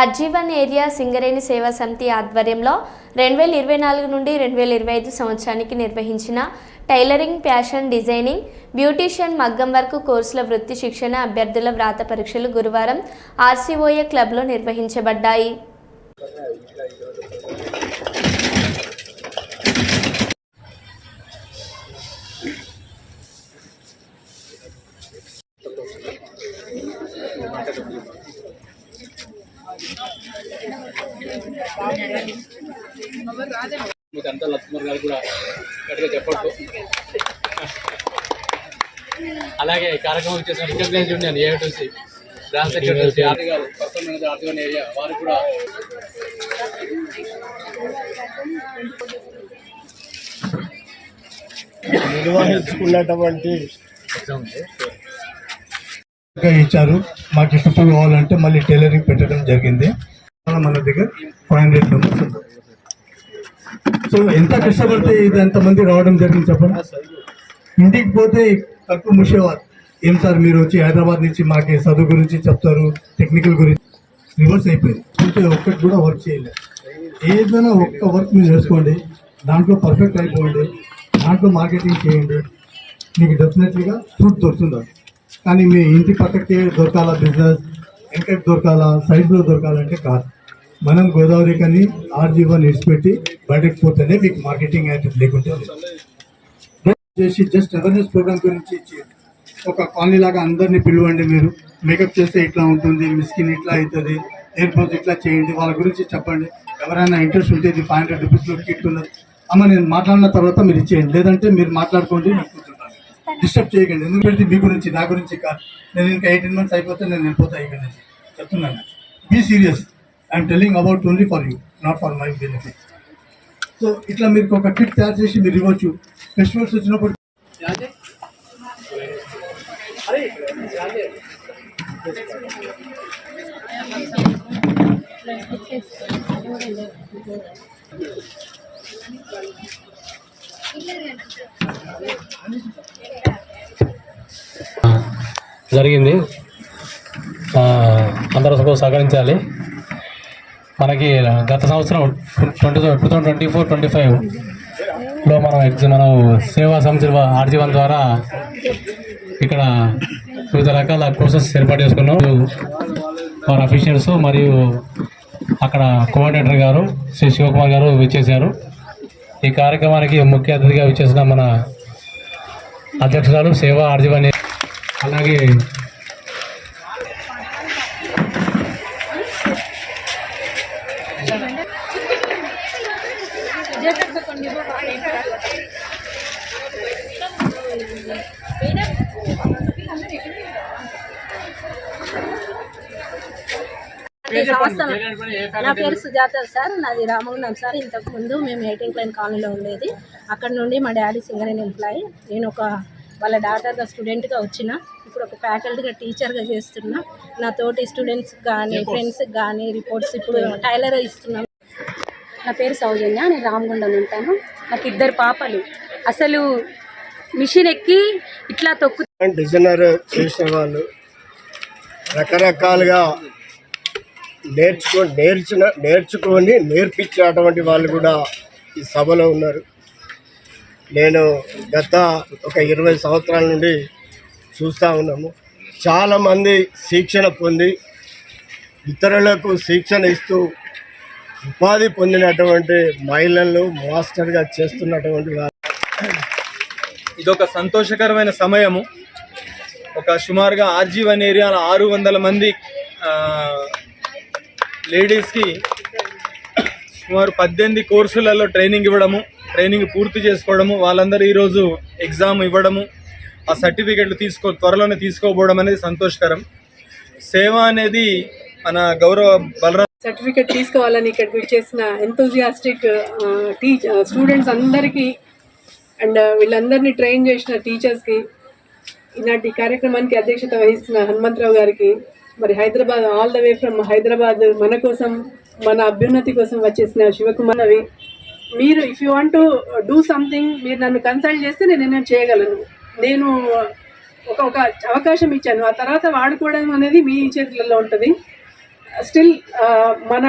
అర్జీవన్ area Singareni సేవా సమితి ఆధ్వర్యంలో రెండు వేల ఇరవై నాలుగు నుండి రెండు వేల ఇరవై ఐదు సంవత్సరానికి నిర్వహించిన టైలరింగ్ ఫ్యాషన్ డిజైనింగ్ బ్యూటీషియన్ మగ్గం వర్క్ కోర్సుల వృత్తి శిక్షణ అభ్యర్థుల వ్రాత పరీక్షలు గురువారం ఆర్సీఓఏ క్లబ్లో నిర్వహించబడ్డాయి. మీకు అంతా లక్ష్మణ్ గారు కూడా గట్టిగా చెప్పొచ్చు. అలాగే ఈ కార్యక్రమం చేసిన recognize union AITC branch secretary RT గారు మేనేజర్ ఆర్టీవన్ ఏరియా వారు కూడా నిర్వహించుకున్నటువంటి ఇచ్చారు. మాకు ఇష్టం కావాలంటే మళ్ళీ టైలరింగ్ పెట్టడం జరిగింది. మన దగ్గర ఫైవ్ హండ్రెడ్ మెంబర్స్ ఉన్నారు సో ఎంత కష్టపడితే ఇది ఎంతమంది రావడం జరిగింది చెప్పండి. ఇంటికి పోతే తక్కువ ముషేవారు. ఏం సార్ మీరు వచ్చి హైదరాబాద్ నుంచి మాకు చదువు గురించి చెప్తారు టెక్నికల్ గురించి? రివర్స్ అయిపోయింది. అంటే ఒక్కటి కూడా వర్క్ చేయలేదు. ఏదైనా ఒక్క వర్క్ మీరు చేసుకోండి. దాంట్లో పర్ఫెక్ట్ అయిపోండి. దాంట్లో మార్కెటింగ్ చేయండి. మీకు డెఫినెట్లీగా ఫ్రూట్ దొరుకుతుంది. కానీ మీ ఇంటి పక్కకే దొరకాల బిజినెస్ వెనకటి దొరకాలా సైజులో దొరకాలంటే కాదు. మనం గోదావరి కానీ ఆర్జీవన్ ఇడిచిపెట్టి బయటకు పోతేనే మీకు మార్కెటింగ్ యాక్టివ్ లేకుంటే చేసి జస్ట్ అవేర్నెస్ ప్రోగ్రామ్ గురించి ఒక కాలనీ లాగా అందరినీ పిలవండి మీరు. మేకప్ చేస్తే ఇట్లా ఉంటుంది మీ స్కిన్ ఇట్లా అవుతుంది హెయిర్ బ్రోజ్ ఇట్లా చేయండి వాళ్ళ గురించి చెప్పండి. ఎవరైనా ఇంట్రెస్ట్ ఉంటే ఇది ఫైవ్ హండ్రెడ్ రూపీస్లో కిట్ ఉన్నది. అమ్మ నేను మాట్లాడిన తర్వాత మీరు ఇచ్చేయండి. లేదంటే మీరు మాట్లాడుకోండి నాకు డిస్టర్బ్ చేయకండి. ఎందుకంటే మీ గురించి నా గురించి కాదు నేను ఇంకా ఎయిటీన్ మంత్స్ అయిపోతే నేను వెళ్ళిపోతాయి ఇక్కడ నుంచి. చెప్తున్నాను. Be serious I'm telling about only for you not for my benefit so ఇట్లా మీరు ఒక కిట్ తయారు చేసి మీరు ఇవ్వచ్చు. ఫెస్టివల్స్ వచ్చినప్పుడు జరిగింది. అందరూ సహ- సహకరించాలి. మనకి గత సంవత్సరం twenty two thousand twenty four twenty ఫైవ్లో మనం మనం సేవా సమితి ఆర్జీవన్ ద్వారా ఇక్కడ వివిధ రకాల కోర్సెస్ ఏర్పాటు చేసుకున్నాం. వారి అఫీషియల్స్ మరియు అక్కడ కోఆర్డినేటర్ గారు శ్రీ శివకుమార్ గారు విచ్చేశారు. ఈ కార్యక్రమానికి ముఖ్య అతిథిగా విచ్చేసిన మన అధ్యక్షురాలు సేవా ఆర్జీవన్ అలాగే. నా పేరు సుజాత సార్ నాది రామగుండం సార్. ఇంతకు ముందు మేము ఎయిటీన్ క్లైన్ కాలనీలో ఉండేది. అక్కడ నుండి మా డాడీ సింగరేణి ఎంప్లాయీ. నేను ఒక వాళ్ళ డాటర్గా స్టూడెంట్గా వచ్చిన. ఇప్పుడు ఒక ఫ్యాకల్టీగా టీచర్గా చేస్తున్నా. నా తోటి స్టూడెంట్స్ కానీ ఫ్రెండ్స్కి కానీ రిపోర్ట్స్ ఇప్పుడు టైలర్ ఇస్తున్నాం. నా పేరు సౌజన్య నేను రామగుండం ఉంటాను. నాకు ఇద్దరు పాపలు. అసలు మిషన్ ఎక్కి ఇట్లా తొక్కు డిజైనర్ చేసిన వాళ్ళు రకరకాలుగా నేర్చుకో నేర్చిన నేర్చుకొని నేర్పించేటువంటి వాళ్ళు కూడా ఈ సభలో ఉన్నారు. నేను గత ఒక ఇరవై సంవత్సరాల నుండి చూస్తూ ఉన్నాము. చాలామంది శిక్షణ పొంది ఇతరులకు శిక్షణ ఇస్తూ ఉపాధి పొందినటువంటి మహిళలు మాస్టర్గా చేస్తున్నటువంటి వారు ఇదొక సంతోషకరమైన సమయము. ఒక సుమారుగా ఆర్జీవన్ ఏరియాలో ఆరు వందల మంది లేడీస్కి సుమారు పద్దెనిమిది కోర్సులలో ట్రైనింగ్ ఇవ్వడము. ట్రైనింగ్ పూర్తి చేసుకోవడము వాళ్ళందరూ ఈరోజు ఎగ్జామ్ ఇవ్వడము ఆ సర్టిఫికెట్లు తీసుకో త్వరలోనే తీసుకోబోవడం అనేది సంతోషకరం. సేవ అనేది మన గౌరవ బలరాం సర్టిఫికెట్ తీసుకోవాలని ఇక్కడికి వచ్చేసిన ఎంతోజియాస్టిక్ టీచ్ స్టూడెంట్స్ అందరికీ అండ్ వీళ్ళందరినీ ట్రైన్ చేసిన టీచర్స్కి ఈనాటి కార్యక్రమానికి అధ్యక్షత వహిస్తున్న హనుమంతరావు గారికి మరి Hyderabad all the way from Hyderabad మన కోసం మన అభ్యున్నతి కోసం వచ్చేసిన శివకుమార్ అవి మీరు if you want to do something మీరు నన్ను కన్సల్ట్ చేస్తే నేను నేను చేయగలను. నేను ఒక ఒక అవకాశం ఇచ్చాను. ఆ తర్వాత వాడుకోవడం అనేది మీ చేతులలో ఉంటుంది. స్టిల్ మన